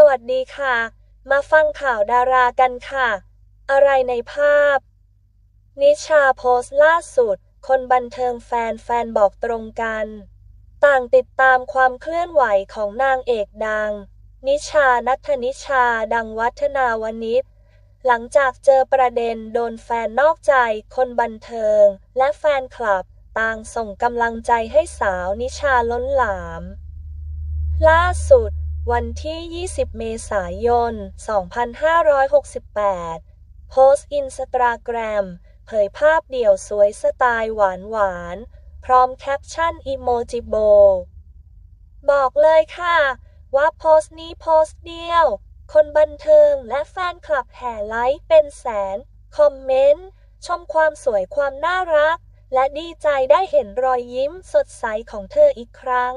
สวัสดีค่ะ มาฟังข่าวดารากันค่ะ อะไรในภาพ นิชาโพสต์ล่าสุด คนบันเทิงแฟนแฟนบอกตรงกัน ต่างติดตามความเคลื่อนไหวของนางเอกดัง นิชานัทนิชาดังวัฒนาวนิชหลังจากเจอประเด็นโดนแฟนนอกใจ คนบันเทิง และแฟนคลับ ต่างส่งกำลังใจให้สาวนิชาล้นหลาม ล่าสุด วันที่ 20 เมษายน 2568 โพสต์อินสตาแกรมเผยภาพเดี่ยวสวยสไตล์หวานหวาน พร้อมแคปชั่นอีโมจิโบ บอกเลยค่ะ ว่าโพสต์นี้โพสต์เดียว คนบันเทิงและแฟนคลับแห่ไลค์เป็นแสน คอมเมนต์ ชมความสวยความน่ารัก และดีใจได้เห็นรอยยิ้มสดใสของเธออีกครั้ง